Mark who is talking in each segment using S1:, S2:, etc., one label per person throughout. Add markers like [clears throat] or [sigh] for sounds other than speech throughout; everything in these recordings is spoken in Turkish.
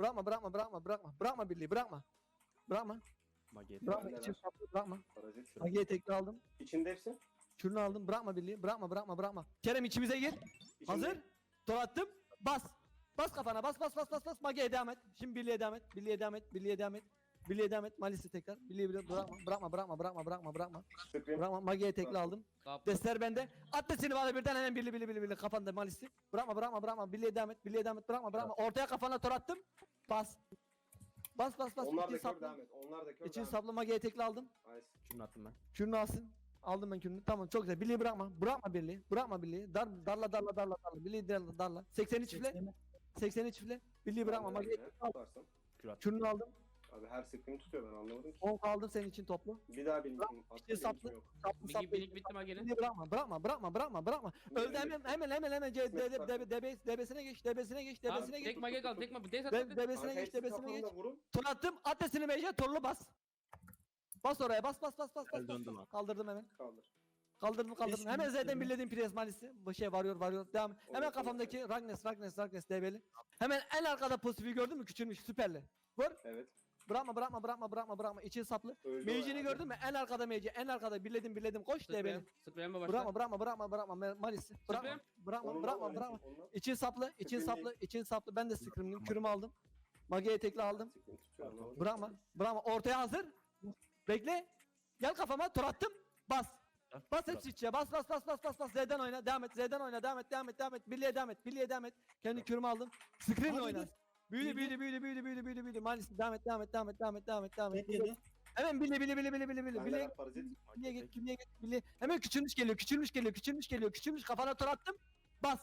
S1: Bırakma bırakma bırakma bırakma. Bırakma birliği bırakma. Bırakma.
S2: Mageti.
S1: Bırakma için saplı bırakma.
S3: Parazit.
S1: Magiye tekli aldım.
S3: İçinde hepsi.
S1: Şunu aldım. Bırakma birliği. Bırakma bırakma bırakma. Kerem içimize gir.
S3: İçinde.
S1: Hazır. Tor attım. Bas. Bas kafana. Bas bas bas bas bas. Magiye devam et. Şimdi birliğe devam et. Birliğe devam et. Birliğe devam et. Birliğe devam et. Malisi tekrar. Birliğe birliğe bırakma. Bırakma bırakma bırakma bırakma bırakma. Bırakma. Magiye tekli aldım.
S4: Kap.
S1: Destler bende. At desini bana birden hemen birli birli birli birli kafanda malisi. Bırakma bırakma bırakma. Birliğe devam et. Birliğe devam et. Bırakma bırakma. Ortaya kafana tor attım. Bas. Bas bas bas.
S3: Onlar da
S1: İçin
S3: kör
S1: saplı.
S3: devam et. Onlar da kör
S1: İçin
S3: devam et.
S1: saplı magiye tekli aldım.
S3: Nice.
S2: Şunu attım ben.
S1: Kürünü alsın. Aldım ben kürünü. Tamam çok güzel. Birliği bırakma. Bırakma birliği. Bırakma birliği. Dar, darla darla darla darla. Birliği darla darla. 80'i çiftle. 80'i çiftle. Birliği bırakma. Magiye tekli al.
S3: tutarsın.
S2: Kür attım.
S1: Kürünü aldım.
S3: Abi her scream tutuyor ben anlamadım ki.
S1: 10 kaldım senin için toplu.
S3: Bir daha benim için. Benim
S1: saplı.
S3: yok.
S1: Saplı saplı.
S4: binik bitti magenin.
S1: Bırakma. Bırakma. Bırakma. Bırakma. Bırakma. Bırakma. Öldü hemen hemen hemen hemen. C- D- D- D- DB'sine geç. DB'sine geç. DB'sine geç.
S4: tek mage kaldı tek mage. Des at.
S1: De-
S4: des-
S1: DB'sine
S3: Kanka
S1: geç. DB'sine geç. Tur attım. Atesini mece. Torlu bas. Bas oraya. Bas bas bas bas bas. Kaldırdım hemen.
S3: Kaldır.
S1: Kaldırdım kaldırdım. Hemen
S5: bitirdim.
S1: birledim Pires Malisi. Bu şey varıyor varıyor. Devam. Hemen kafamdaki Ragnes Ragnes Ragnes DB'li. Hemen en arkada pozitifi gördün mü? Küçülmüş süperli. Vur.
S3: Evet.
S1: Bırakma bırakma bırakma bırakma bırakma. İçin saplı.
S3: Öldü
S1: Mage'ini gördün mü? En arkada Mage. En arkada birledim birledim. Koş DB'li.
S4: Sıkıyorum. Sıkıyorum başla.
S1: Bırakma bırakma bırakma bırakma Ma- Malisi. Bırakma. Bırakma bırakma bırakma. İçin saplı, için saplı, için saplı. Ben de scrimliyim. Kürümü aldım. Mage'ye tekli aldım. Bırakma. Bırakma. Ortaya hazır. Bekle. Gel kafama tur attım. Bas. Bas hepsi içe. Bas bas bas bas bas bas. Z'den oyna. Devam et. Z'den oyna. Devam et. Devam et. Devam et. Birliğe devam et. Birliğe devam et. Kendi kürümü aldım. Scream'le oyna. Büyüdü
S5: Büyüdü.
S1: büyüdü büyüdü büyüdü büyüdü büyüdü. Maalesef devam et devam et devam et devam et devam et devam et. Hemen birliğe birliğe birliğe birliğe birliğe
S3: Bendeler
S1: birliğe
S3: parazit.
S1: birliğe git birliğe git birliğe. Hemen küçülmüş geliyor küçülmüş geliyor küçülmüş geliyor küçülmüş kafana tur attım. Bas.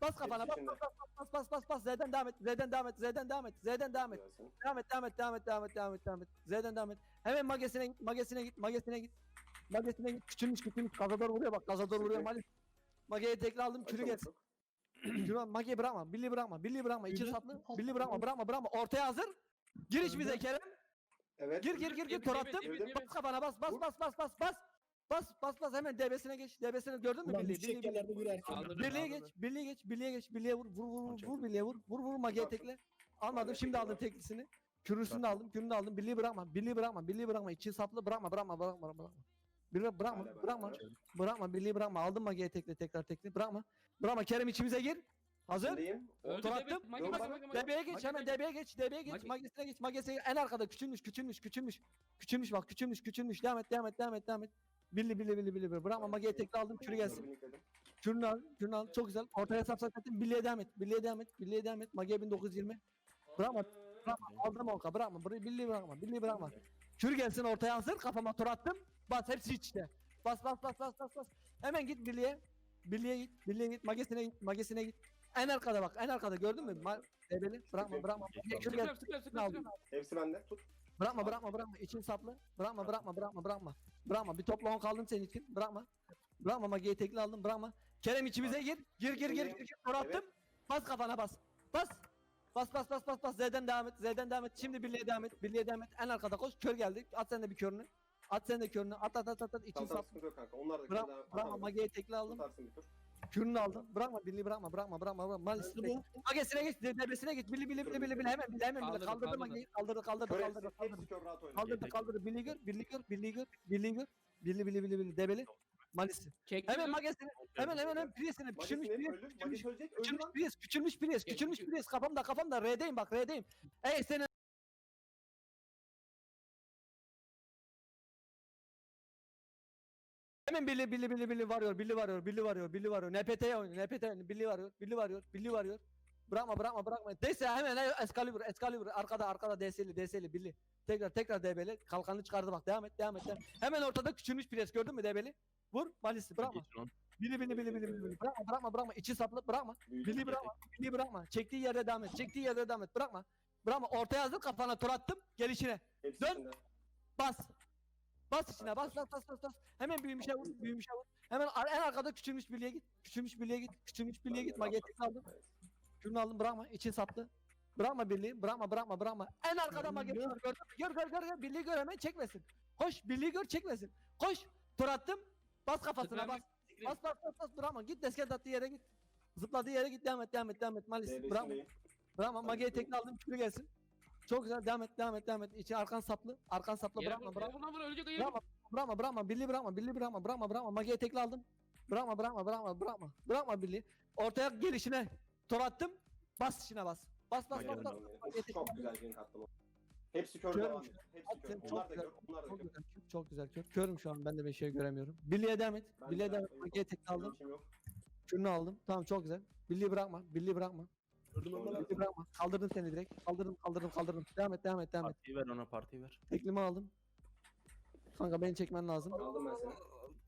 S1: Bas kafana bas bas bas bas bas bas bas Z'den devam et Z'den devam et Z'den devam et Z'den devam et devam et devam et devam et devam et devam et devam et Z'den devam et hemen magesine git magesine git magesine git magesine git küçülmüş küçülmüş kazador vuruyor bak kazador vuruyor maalesef Mage'yi tekrar aldım kürü gelsin [clears throat] al Mage'yi bırakma birliği bırakma birliği bırakma.
S5: Yürü.
S1: saplı birliği bırakma. Bırakma bırakma ortaya hazır. Gir içimize Kerem.
S3: Evet.
S1: gir gir gir gir. Tor attım. bas kafana bas bas bas bas bas bas. Bas bas bas. Hemen DB'sine geç. DB'sine gördün mü
S5: Ulan
S1: birliği
S5: yerlerde
S1: Birliğe geç, birliğe geç, birliğe geç, birliğe vur, vur, vur, vur, vur, birliğe vur, vur, vur, magiye tekle. Almadım, şimdi aldım teklisini. Kürüsünü de aldım, kürünü de aldım. Birliği bırakma, birliği bırakma, birliği bırakma. İçin saplı, bırakma, bırakma, bırakma, bırakma. Bırakma, bırakma,
S3: var.
S1: bırakma, birliği bırakma. Aldım magiye tekle, tekrar tekle, bırakma. Bırakma, Kerem içimize gir. Hazır.
S3: Şimdiyim.
S4: Öldü
S1: Tor
S4: debe.
S1: attım. DB'ye geç, hemen. DB'ye geç, DB'ye geç,
S4: Magi-
S1: magesine geç, magesine en arkada küçülmüş, küçülmüş, küçülmüş. Küçülmüş bak, küçülmüş, küçülmüş. Devam et, devam et, devam et, devam et. Birli, birli, birli, birli, birli. Bırakma, magiye tekle aldım, kürü gelsin. Kürünü al, kürünü al. Çok güzel. Ortaya sap sap ettim. Birliğe devam et. Birliğe devam et. Birliğe devam et. Mage 1920. Bırakma. Bırakma. Aldım onka. Bırakma. Birliği bırakma. Birliği bırakma. Kür gelsin ortaya hazır. Kafama tur attım. Bas hepsi içte. Bas bas bas bas bas bas. Hemen git birliğe. Birliğe git. Birliğe git. Magesine git. Magesine git. En arkada bak. En arkada gördün mü? Ma Ebeli. Bırakma bırakma. Kür gel.
S4: Sıkıyorum sıkıyorum sıkıyorum.
S3: Hepsi bende. Tut.
S1: Bırakma bırakma bırakma. İçin saplı. Bırakma bırakma bırakma bırakma. Bırakma. Bir topla on kaldım senin için. Bırakma. Bırakma Mage'yi tekli aldım. Bırakma. Kerem içimize gir. Gir gir gir gir. gir. Tor attım. Bas kafana bas. Bas. Bas bas bas bas bas. Z'den devam et. Z'den devam et. Şimdi birliğe devam et. Birliğe devam et. En arkada koş. Kör geldi. At sen de bir körünü. At sen de körünü. At at at at. at. İçin
S3: Tamam tamam
S1: sap.
S3: sıkıntı yok kanka. Onlar da
S1: Bırak,
S3: kırdı.
S1: bırakma
S3: Atamam.
S1: Mage'yi tekli aldım.
S3: Tutarsın bir tur.
S1: Kürünü aldım. Bırakma birliği bırakma. Bırakma bırakma. bırakma. Maalesef.
S5: Hadi bu.
S1: Mage'sine geç. Debesine git. Birliği birliği birliği birliği. Hemen birliği hemen birliği.
S4: Kaldırdı,
S1: Kaldırdı
S4: kaldırdı.
S1: Mage'yi. Kaldırdı kaldırdı
S3: Kör
S1: kaldırdı.
S3: hepsi.
S1: kaldırdı.
S3: Hepsi kör rahat oyna.
S1: Kaldırdı kaldırdı. Birliği gör. Birliği gör. Birliği gör. Birliği gör. Birli birli birli birli. Debeli. Malisi.
S4: Çektim.
S1: Hemen magesini. Hemen hemen hemen Prius'ini. Küçülmüş
S3: ölür.
S1: Küçülmüş
S3: Magesi ölecek.
S1: Küçülmüş. Prius. Küçülmüş.
S4: Gel,
S1: Küçülmüş
S4: küçül.
S1: Prius. Kafamda kafamda. R'deyim bak R'deyim. Ey senin. Hemen birli birli birli birli varıyor. Birli varıyor. Birli varıyor. Birli varıyor. NPT'ye oynuyor. NPT. Birli varıyor. Birli varıyor. Birli varıyor. Bırakma bırakma bırakma. Dese hemen he, Excalibur. Excalibur. Arkada arkada DS'li DS'li birli. Tekrar tekrar DB'li. Kalkanı çıkardı bak. Devam et devam et. Devam. Hemen ortada küçülmüş Prius. Gördün mü DB'li? Vur. Malisi. Bırakma. Bili bili bili bili bili. Bırakma bırakma bırakma. İçi saplı bırakma. Bili bırakma. Bili bırakma. Çektiği yerde devam et. Çektiği yerde devam et. Bırakma. Bırakma. Ortaya hazır kafana tur attım. Gelişine. Dön. Bas. Bas içine. Bas bas bas bas. bas. Hemen büyümüşe vur. Büyümüşe vur. Hemen ar- en arkada küçülmüş birliğe git. Küçülmüş birliğe git. Küçülmüş birliğe git. Magetik aldım. Şunu aldım. Bırakma. İçin saplı. Bırakma birliği. Bırakma bırakma bırakma. En arkada magetik var. Gördün mü? Gör gör gör. gör. Birliği gör hemen çekmesin. Koş. Birliği gör çekmesin. Koş. Tur attım. Bas kafasına bas. Bas bas bas bas bırakma. Git desket attığı yere git. Zıpladığı yere git devam et devam et devam et Malis. Bırakma. Bırakma. Mage'yi tekne aldım. Kürü gelsin. Çok güzel. Devam et. Devam et. Devam et. İçi arkan saplı. Arkan saplı.
S4: Yere
S1: Bırakma.
S4: vur,
S1: Bırakma.
S4: yere vur lan vur.
S1: Bırakma. Bırakma. Bırakma. Birliği bırakma. Birliği bırakma. Bırakma. Bırakma. Mage'yi tekne aldım. Bırakma. Bırakma. Bırakma. Bırakma. Bırakma birliği. Ortaya gelişine. Tor attım. Bas içine bas. Bas bas bas bas. Mage'yi tekne
S3: Çok güzel gank attım. Hepsi kör
S1: Körüm
S3: devam.
S1: At
S3: Hepsi kör.
S1: çok
S3: Onlar da
S1: güzel.
S3: kör. Onlar da
S1: Çok
S3: kör.
S1: güzel. kör, Çok güzel. Kör. Körüm şu an. Ben de bir şey göremiyorum. Birliğe devam et.
S3: Ben
S1: Birliğe
S3: de
S1: devam et.
S3: yok.
S1: tekne aldım.
S3: Yok.
S1: Kürünü aldım. Tamam çok güzel. Birliği bırakma. Birliği bırakma.
S3: Gördüm ama
S1: Birliği bırakma. Kaldırdım seni direkt. Kaldırdım kaldırdım kaldırdım. Devam et devam et devam et.
S2: Partiyi ver ona partiyi ver.
S1: Teklimi aldım. Kanka beni çekmen lazım.
S3: Aldım ben seni.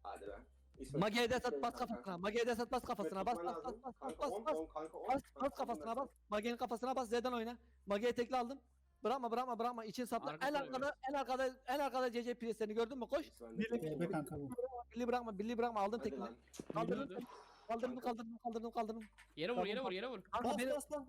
S3: Hadi be. İsmet,
S1: Mage'ye de
S3: İsmet
S1: sat bas kafasına. Mage'ye de sat bas kafasına. Bas bas bas bas bas bas bas. Bas kafasına bas. Mage'nin kafasına bas. Z'den oyna. Mage'ye tekli aldım. Bırakma bırakma bırakma. İçin sapla.
S4: Koy,
S1: arkada en arkada en arkada CC preslerini gördün mü? Koş. Birliği bırakma. Birliği bırakma. Aldım
S3: Hadi
S1: tekli. Kaldırdım. Kaldırdım kaldırdım kaldırdım kaldırdım.
S4: Yere vur yere vur yere vur.
S1: Kanka
S5: Bas
S1: beni
S5: bas bas.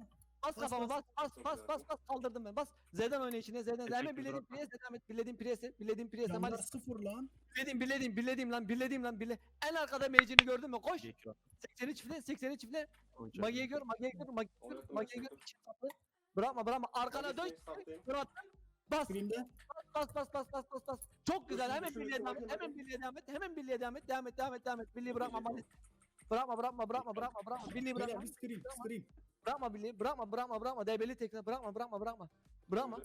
S1: bas kafama bas bas bas bas bas kaldırdım ben. Bas. Z'den oyna içine. Z'den.
S2: Teşekkür
S1: bilediğim devam et. Bilediğim prese. Bilediğim prese.
S5: Canlar
S1: Malis.
S5: sıfır lan.
S1: Bilediğim bilediğim bilediğim lan bilediğim lan bile. En arkada mecini gördün mü? Koş.
S2: Partiyi kür at.
S1: 80'i çiftle 80'i çiftle. Magi'ye gör, Magi'ye gör, Magi'ye gör,
S3: ben
S1: gör. saplı. Bırakma bırakma. Arkana
S3: Hadi
S1: dön. Dur attım. Bas bas bas bas bas bas bas. Çok güzel. Hemen birliğe devam et. Hemen birliğe devam et. Hemen birliğe devam et. Devam et devam et devam et. Birliği bırakma Mali. Bırakma bırakma bırakma bırakma bırakma.
S5: Beyler
S1: bırakma.
S5: bir scream scream.
S1: Bırakma birliği. Bırakma bırakma bırakma. Debeli tekrar. Bırakma bırakma bırakma. Bırakma.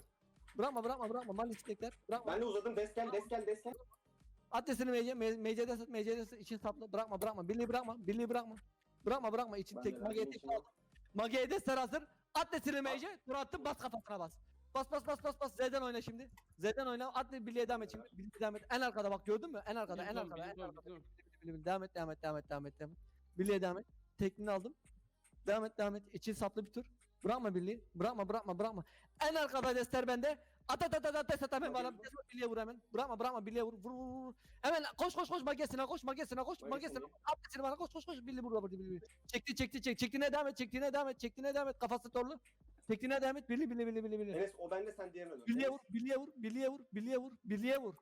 S1: Bırakma bırakma bırakma. Mali tekrar. Bırakma.
S3: Ben de uzadım. Des gel, des gel, des gel.
S1: Adresini MC, MC'de sat, MC'de sat, için sapla. Bırakma, bırakma. Birliği bırakma, birliği bırakma. Bırakma, bırakma. için tek, Mage'ye tek aldım. Mage'ye de ser hazır. Adresini MC, tur attım, bas kafasına bas. Bas bas bas bas bas. Z'den oyna şimdi. Z'den oyna. Adli birliğe devam et şimdi. Birliğe devam et. En arkada bak gördün mü? En arkada, en arkada, en arkada. et, devam et, devam et, devam et, devam et. Birliğe devam et. Tekniğini aldım. Devam et, devam et. İçin saplı bir tur. Bırakma birliği. Bırakma, bırakma, bırakma. En arkada dester bende. At at at at at at hemen bana. Birliğe vur hemen. Bırakma, bırakma birliğe vur. Vur vur vur. Hemen koş koş koş magesine koş magesine koş magesine. Abdesini bana koş koş koş birliği burada burada birliği. Çekti çekti çek. Çektiğine devam et. Çektiğine devam et. Çektiğine devam et. Kafası torlu. Çektiğine devam et. Birliği birliği birliği birliği.
S3: Enes o bende sen diğerine dön.
S1: Birliğe vur, birliğe vur, birliğe vur, birliğe vur, birliğe vur.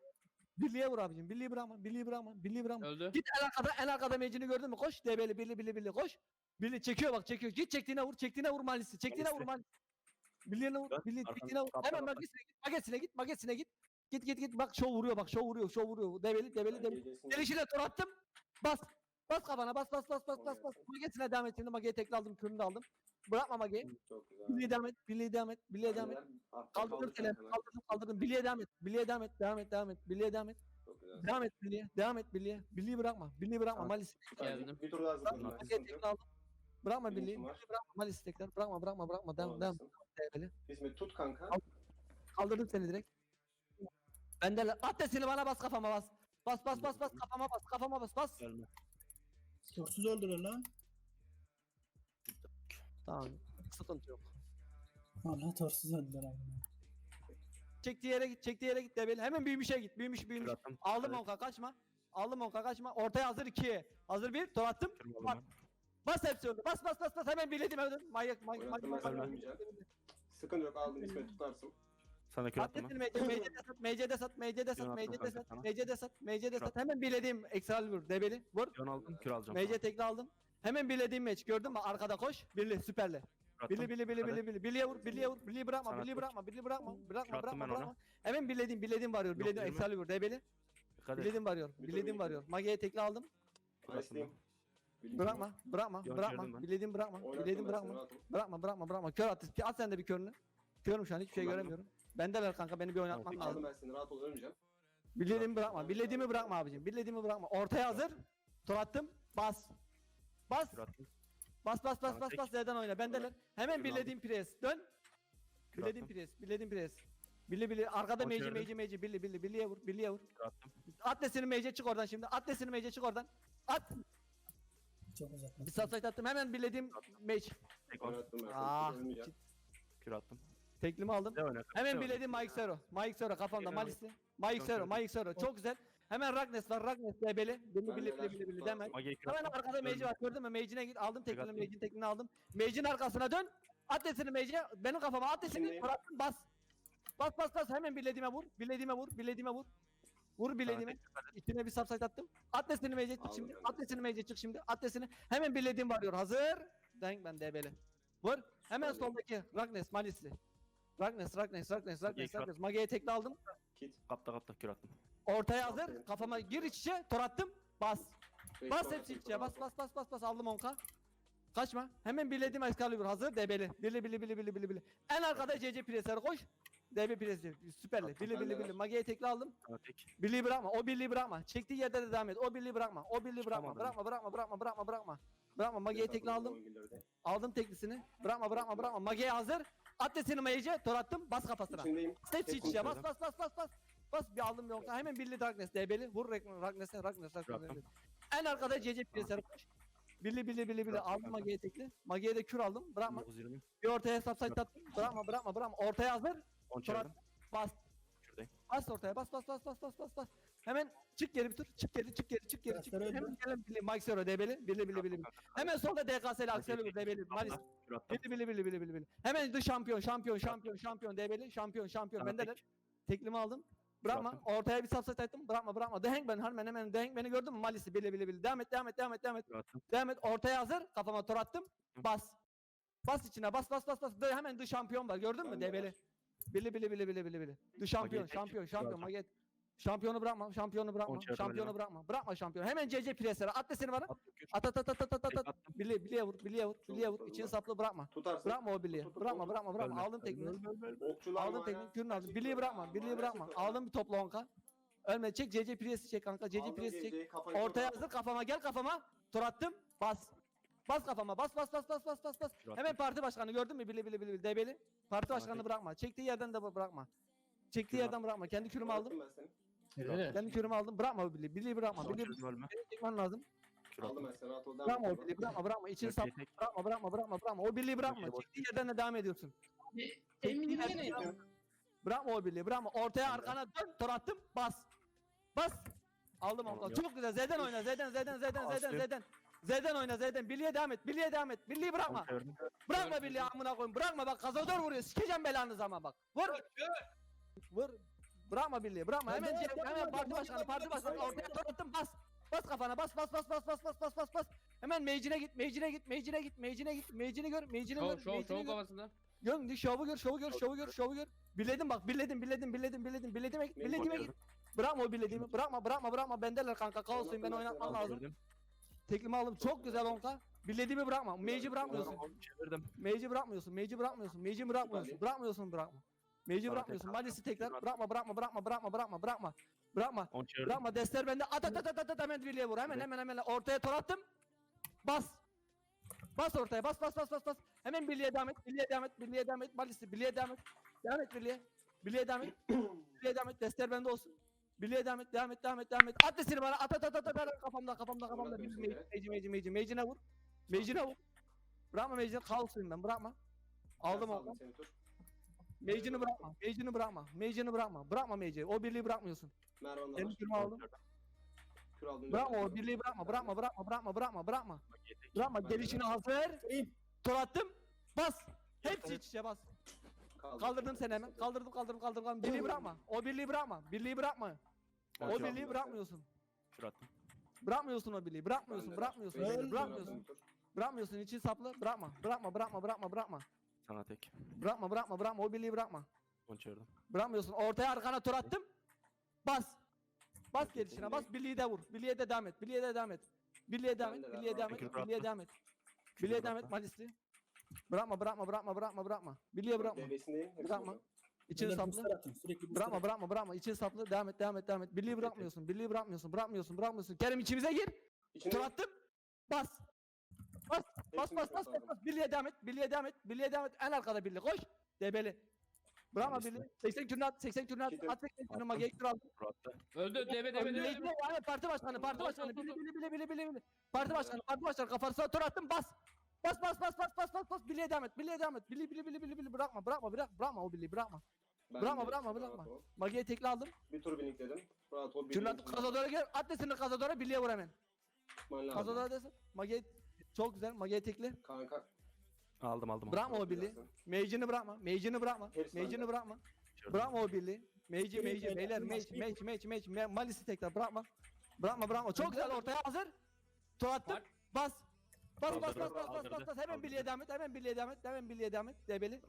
S1: Birliğe vur abicim. Birliği bırakma, birliği bırakma, birliği bırakma.
S4: Öldü.
S1: Git en arkada, en arkada mecini gördün mü? Koş. DB'li, birli, birli, birli. Koş. Birli çekiyor bak, çekiyor. Git çektiğine vur, çektiğine vur malisi. Çektiğine vur
S2: Malisi.
S1: Birliğine vur, birli, çektiğine vur. Hemen magesine git, magesine git, magesine git. Git git git. Bak şov vuruyor bak, şov vuruyor, şov vuruyor. Debeli, debeli, debeli. Gelişine tur attım. Bas. Bas kafana, bas bas bas bas bas bas. Magesine devam et. Şimdi mageyi tekli aldım, kürünü de aldım. Bırakma mageyi.
S3: Çok güzel.
S1: Devam et, birliğe devam et, birliğe devam et. Kaldırdım
S3: kaldı
S1: seni,
S3: kanka.
S1: kaldırdım, kaldırdım. Birliğe devam et, birliğe devam et, devam et, devam et, birliğe devam et. Devam et birliğe, devam et birliğe. Birliği bırakma, birliği bırakma. Malis
S4: Geldim.
S3: Bir tur daha
S1: bırakma,
S3: ben.
S1: tekrar aldım. Bırakma Malis tekrar. Bırakma, bırakma, bırakma. Devam, devam.
S3: İsmet tut kanka.
S1: Al. Kaldırdım seni direkt. Bende at desini bana bas kafama bas. Bas bas bas bas kafama bas kafama bas bas.
S2: Gelme.
S5: Sorsuz öldürür lan.
S1: Tamam. Sıkıntı yok.
S5: Allah torsuz öldürür abi.
S1: Çektiği yere git, çektiği yere git Develi. Hemen büyümüşe git. Büyümüş, büyümüş.
S2: attım.
S1: Aldım
S2: Evet,
S1: onka kaçma. Aldım onka kaçma. Ortaya hazır 2. Hazır 1. Tor attım.
S2: ben.
S1: Bas hepsi öldü. Bas bas bas bas. Hemen birledim öldüm. Manyak manyak manyak.
S3: Sıkıntı yok aldım İsmet tutarsın.
S2: Sana kür attım ben.
S1: Atletini MC'de sat, MC'de sat, MC'de sat, MC'de sat. MC'de sat, MC'de sat. Hemen bilediğim ekstra vur, debeli. Vur.
S2: Yön aldım kür alacağım.
S1: MC tekli aldım. Hemen bilediğim meç gördün mü? Arkada koş. Birli süperli. Bili bili bili bili bili. Biliye vur, biliye vur, biliyi bırakma,
S2: Sana
S1: biliyi
S2: kür.
S1: bırakma, biliyi bırakma, bırakma, bırakma,
S2: ben ona.
S1: bırakma. Hemen bilediğim, bilediğim varıyor,
S2: Yok,
S1: bilediğim ekstra vur, debeli.
S2: Dikkat et.
S1: Bilediğim varıyor,
S3: Bir tur
S1: bilediğim
S3: bir
S1: varıyor. Magi'ye tekli aldım. Bırakma, bırakma,
S2: Yok,
S1: bırakma.
S2: ben.
S1: Bilediğim bırakma, bilediğim bırakma. Bırakma, bırakma, bırakma. Kör at. At sen de bir körünü. Körüm şu an hiçbir şey
S3: Kullandım.
S1: göremiyorum. Bendeler kanka beni bir oynatman lazım.
S3: Aldım ben seni rahat ol ölmeyeceğim.
S1: Bilediğimi bırakma. Bilediğimi bırakma abicim. Bilediğimi bırakma. Ortaya hazır. Tur attım. Bas. Bas. Bas bas bas bas bas Z'den oyna. Bendeler. Hemen
S2: Kürünü
S1: bilediğim pres. Dön.
S2: Attım.
S1: pres. Bilediğim pres. Bili bili. Arkada
S2: çevirdim.
S1: meci meci. Bili bili. Biliye vur. Biliye vur. Atnesini mece çık oradan şimdi. Atnesini mece çık oradan. At.
S5: Çok uzak.
S1: Bir subsite attım. Hemen bilediğim mage.
S2: Tek
S3: ben
S1: Ah.
S2: Kür attım.
S1: Teklimi aldım. Hemen bilediğim Mike Zero. Mike Zero kafamda. Malisli. Mike
S2: şöyle.
S1: Mike Zero. Çok güzel. Hemen Ragnes var. Ragnes debeli. Beni
S3: bile
S1: bile
S2: bile bile
S1: hemen.
S2: Hemen
S1: arkada
S2: Mage'i
S1: var. Gördün mü? Mage'ine git. Aldım teklini. Mage'in teklini aldım. Mage'in arkasına dön. At desini Mage'e. Benim kafama at
S3: desini.
S1: Bıraktım bas. Bas bas bas. Hemen birlediğime vur. Birlediğime vur. Birlediğime vur. Vur
S2: bilediğimi.
S1: İçine bir subsite attım. Atlasını mece çık şimdi. Atlasını mece çık şimdi. Atlasını. Hemen bilediğim varıyor. Hazır. Denk ben debeli. Vur. Hemen soldaki Ragnes Malisli. Ragnes, Ragnes, Ragnes, Ragnes, Ragnes. Mage'ye tekli aldım.
S3: Kit.
S2: Kapta kapta kür attım.
S1: Ortaya hazır. Kafama gir iç içe. Tor attım. Bas. Bas hepsi
S3: tek
S1: içe. Bas bas bas bas bas. Aldım onka. Kaçma. Hemen birlediğim Excalibur hazır. Debeli. Bili bili bili bili bili bili. En arkada CC Preser koş. DB Preser. Süperli. Bili bili bili.
S3: ver.
S1: Mage'ye tekli aldım. Birliği bırakma. O birliği bırakma. Çektiği yerde de devam et. O birliği bırakma. O birliği bırakma. Bırakma bırakma bırakma bırakma bırakma. Bırakma. Mage'ye
S3: Beş
S1: tekli
S3: aldım,
S1: aldım. teklisini. Bırakma bırakma bırakma. Mage'ye hazır. Atletini Mage'ye tor attım. Bas kafasına. Hepsi iç içe. Bas bas bas bas bas. Bas bir aldım bir onka. Hemen birli Darkness DB'li. Vur Ragn- Ragnars'e Ragnars'e Ragnars'e. En arkada CC Preser koş. Birli birli birli birli. Aldım. Mage'ye tekli. Mage'ye de kür aldım. Bırakma.
S2: 920.
S1: Bir ortaya hesap sayı attım. Bırakma bırakma bırakma. Ortaya hazır.
S2: 10
S1: Tor at.
S2: çevirdim.
S1: Bas.
S2: Şuradayım.
S1: Bas ortaya bas bas bas bas bas bas bas. Hemen çık geri bir tur. Çık geri çık geri çık geri çık geri. Hemen gelen bili Mike Sero debeli. Bili bili. bili. Hemen solda DKS'li Axel debeli. Bili bili bili bili bili bili. Hemen dış şampiyon şampiyon şampiyon şampiyon debeli. Şampiyon şampiyon.
S2: Sana
S1: Ben de
S2: tek.
S1: teklimi aldım. Bırakma.
S2: Bıraktım.
S1: Ortaya bir subset attım. Bırakma bırakma. The Hangman hemen hemen The Hangman'i gördün mü? Malis'i bili bili bili. Devam et devam et devam et devam et.
S2: Kür attım.
S1: Devam et. Ortaya hazır. Kafama tor attım. Bas. Bas içine. Bas bas bas bas. Dö- hemen dış şampiyon var. Gördün mü?
S3: Ben de.
S1: Debeli. Bili bili bili bili bili bili. Dış şampiyon şampiyon şampiyon.
S2: Bıraktım.
S1: Maget. Şampiyonu bırakma. Şampiyonu bırakma. Şampiyonu bırakma. Bırakma şampiyonu. Hemen CC presere. At deseni bana. At at at at at at at. Bili biliye vur. Biliye vur. Biliye vur. İçini saplı bırakma.
S3: Tutarsın.
S1: Bırakma o biliye. Bırakma bırakma bırakma. Aldım tekniği.
S3: Okçular
S1: Aldım
S3: var
S1: tekniği.
S3: Gerçek
S1: Birliği
S3: var.
S1: bırakma.
S3: Gerçek
S1: bırakma.
S3: var.
S1: Aldım bir topla onka. Ölme çek CC presi çek kanka. CC presi çek. Ortaya hazır kafama gel kafama. Tur attım. Bas. Bas kafama. Bas bas bas bas bas bas bas. Hemen parti başkanı gördün mü? Bili bili bili bili. Debeli. Parti başkanını bırakma. Çektiği yerden de bırakma. Çektiği yerden bırakma. Kendi kürümü aldım.
S3: Bıraktım ben.
S1: Kendi kürümü aldım. Bırakma o Billy'i. Billy'i bırakma.
S2: Çevirdim ölme.
S1: çekmen lazım.
S3: Aldım ben seni. At o devam
S1: Bırakma o
S3: et.
S1: Billy'i. Bırakma bırakma. İçini sap. Bırakma bırakma bırakma bırakma. O Billy'i bırakma. Çektiği yerden de devam ediyorsun.
S4: Emin değilim.
S1: devam- Bırakma o Billy'i. Bırakma. Ortaya arkana dön. Tor attım. Bas. Bas. Aldım onu. Çok güzel. Z'den oyna. Z'den Z'den Z'den Z'den. Z'den. Z'den oyna Z'den. Billy'e devam et. Billy'e devam et. Billy'yi bırakma. Bırakma Billy'yi amına koyayım. Bırakma bak kazador vuruyor. Sikeceğim belanızı ama bak. Vur. Vur. Bırakma Billy'yi. Bırakma. Hemen
S5: hadi,
S1: Hemen
S5: hadi,
S1: parti başkanı. Parti başkanı. Ortaya tor attım. Bas. Bas kafana. Bas bas bas bas bas bas bas bas bas. Hemen mecine git. Mecine git. Mecine git. Mecine git. Mecini gör. Mecini
S4: Şov
S1: gör.
S4: şov şov
S1: gör.
S4: kafasında.
S1: Gör. Şovu gör. Şovu gör. Şovu gör. Şovu gör. Biledim bak. Biledim. Biledim. Biledim. Biledim. Biledim. Biledim. Biledim.
S2: Bakıyorum.
S1: Bırakma o bilediğimi. Bırakma bırakma bırakma. Bendeler kanka. Kaosluyum. Ben
S2: On
S1: lazım. Teklimi aldım. Çok güzel onka. Bilediğimi bırakma. Mage'i bırakmıyorsun.
S2: Çevirdim.
S1: Mage'i bırakmıyorsun. Mage'i bırakmıyorsun. Mage'i bırakmıyorsun. Bırakmıyorsun bırakma. Mage'i bırakmıyorsun. Malis'i tekrar.
S2: Bırak.
S1: Bırakma bırakma bırakma bırakma bırakma bırakma. Bırakma. Bırakma. Destler bende. At at at at at hemen Vili'ye vur. Hemen hemen hemen. Ortaya tor attım. Bas. Bas ortaya. Bas bas bas bas bas. Hemen Billy'e devam et. Billy'e devam et. Billy'e devam et. Malis'i. Billy'e devam et. Devam et Billy'e. Billy'e devam et. [clears throat] Billy'e devam et. Destler bende olsun. Billy'e devam et. Devam et. Devam et. Devam et. At desini bana. At at at at at. Kafamda kafamda kafamda. Meci meci meci. Mecine vur. Mecine vur. Bırakma Meci'ni. Kaosuyum ben. Bırakma. Aldım
S3: Ben
S1: Meci'ni bırakma. Meci'ni bırakma. Meci'ni bırakma. Bırakma Meci'yi. O birliği bırakmıyorsun.
S3: Mervan'da var.
S1: kürümü aldım.
S3: Kür aldım.
S1: Bırakma o birliği bırakma. Bırakma bırakma bırakma bırakma bırakma. Bırakma. Gelişine hazır. Tor attım. Bas. Hepsi iç içe bas.
S3: Kaldım.
S1: Kaldırdım seni hemen. Kaldırdım kaldırdım kaldırdım. kaldırdım. Birliği bırakma. O birliği bırakma. Birliği bırakma. O birliği bırakmıyorsun.
S2: Kür attım.
S1: Bırakmıyorsun o birliği. Bırakmıyorsun. Bırakmıyorsun. Bırakmıyorsun. Bırakmıyorsun. için saplı. Bırakma. Bırakma bırakma bırakma bırakma.
S2: Sana tek.
S1: Bırakma bırakma bırakma. O birliği bırakma.
S2: On çevirdim.
S1: Bırakmıyorsun. Ortaya arkana tur attım. Bas. Bas gelişine bas. Birliği de vur. Birliğe de devam et. Birliğe de devam et. Birliğe devam et. Birliğe devam et. Birliğe devam et. Birliğe devam et. Malisli. Bırakma bırakma bırakma bırakma bırakma. Birliğe bırakma. Bırakma.
S5: Beyler
S1: saplı. Bırakma bırakma bırakma. İçini saplı. Devam et devam et devam et. Birliği bırakmıyorsun. Birliği bırakmıyorsun. Bırakmıyorsun. Bırakmıyorsun. Kerem içimize gir. Tur attım. Bas. Bas. Bas bas bas bas bas. Birliğe devam et. Birliğe devam et. Birliğe devam et. En arkada birliği. Koş. Debeli. Bırakma
S2: Malisli.
S1: birliği. 80 kürünü at. 80 kürünü at. At 80 kürünü aldım.
S2: Kür attı.
S4: Öldü debe debe debe.
S1: Yani parti başkanı, parti başkanı, bili bili bili bili bili bili. Parti başkanı, parti başkanı kafasına tur attım bas. Bas bas bas bas bas bas bas biliye devam et, biliye devam et. Bili bili bili bili bili bırakma, bırakma, bırak, bırakma o biliyi bırakma.
S3: Ben
S1: Bırakma,
S3: de
S1: bırakma, bırakma. Magiye tekli aldım.
S3: Bir tur binikledim. Rahat ol. Birini
S1: kazadora gel, at desini kazadora biliye vur hemen. Kazadora desin. Magiye çok güzel, magiye tekli.
S3: Kanka.
S2: Aldım aldım.
S1: Bırakma o birliği. Mage'ini bırakma, mage'ini bırakma,
S3: Hepsi
S1: mage'ini
S3: bende.
S1: bırakma. Bırakma o birliği. Mage,
S5: Benim
S1: mage,
S5: beyler,
S1: mage, mage, mage, mage, malisi tekrar bırakma. Bırakma, bırakma. Çok güzel ortaya hazır. Tur attım. Bas. Bas bas bas bas bas bas bas hemen birliğe devam et hemen birliğe devam et hemen birliğe devam et debeli.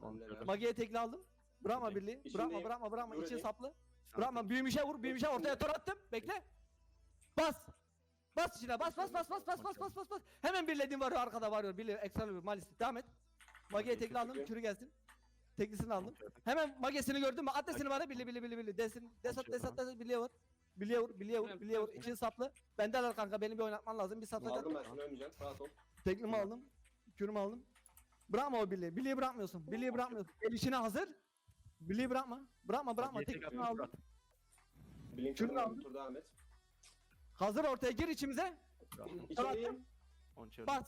S1: Magi'ye tekli aldım. Bırakma birliği.
S3: İçindeyim.
S1: Bırakma bırakma bırakma için
S3: Buradayım.
S1: saplı. Bırakma büyümüşe vur büyümüşe ortaya tor attım. Bekle. Bas. Bas içine bas bas bas bas bas bas bas bas bas. Hemen birlediğim varıyor arkada varıyor. Birliği ekstra bir malis. Devam et. Magi'ye tekli aldım. Kürü gelsin. Teklisini aldım. Hemen magesini gördün mü? At desini bana birli birli birli birli. Desin. Desat desat desat birliğe vur. Birliğe vur, birliğe vur, birliğe vur. İçin saplı. Bendeler kanka beni bir oynatman lazım. Bir saplayacak.
S3: Aldım ben seni ölmeyeceğim. Rahat ol.
S1: Teklimi aldım. Kürümü aldım. Bırakma o birliği. Birliği bırakmıyorsun. Birliği bırakmıyorsun. El içine hazır. Birliği bırakma. Bırakma bırakma. Teklimi aldım.
S2: Fırat.
S3: Blink
S1: Şunu
S3: kırdım.
S1: aldım.
S3: Tur devam et.
S1: Hazır ortaya gir içimize.
S3: İçeriyim.
S1: Bas.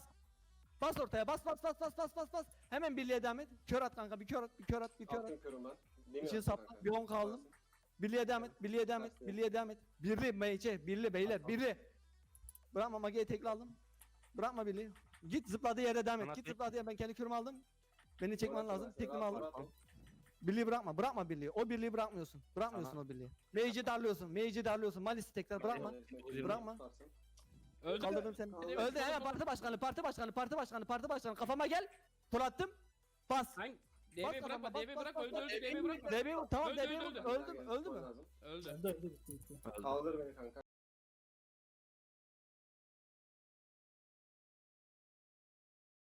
S1: Bas ortaya. Bas bas bas bas bas bas bas. Hemen birliğe devam et. Kör at kanka. Bir kör at. Bir kör at. Bir kör at.
S3: Attım körüm ben.
S1: İçin
S3: kanka.
S1: Bir on kaldım. Birliğe devam et. Birliğe devam et. Birliğe devam et. Birli meyce. Birli beyler. Birli. Bırakma Mage'ye tekli aldım. Bırakma birliği. Git zıpladığı yere devam et. Git zıpladığı yere. Ben kendi kürümü aldım. Beni çekmen lazım.
S3: Ol,
S1: aldım. Birliği bırakma. Bırakma birliği. O birliği bırakmıyorsun. Bırakmıyorsun o birliği. Mage'i darlıyorsun. Mage'i darlıyorsun. Malis'i tekrar bırakma.
S3: Evet,
S1: Bırakma.
S4: Öldü.
S1: Kaldırdım seni. Öldü
S4: evet.
S1: hemen parti başkanı, parti başkanı, parti başkanı, parti başkanı. Kafama gel. Tur attım. Bas.
S4: Hangi?
S1: Bas
S4: DB bırakma,
S1: bas,
S4: DB
S1: bas,
S4: bırakma,
S1: bas,
S4: öldü
S1: bas.
S4: öldü, DB bırakma.
S1: Vur. Tamam
S4: Öldü,
S1: DB
S4: öldü, öldü.
S1: Öldü mü? Öldü.
S4: Öldü.
S5: Öldü öldü bitti bitti.
S3: Kaldır beni kanka.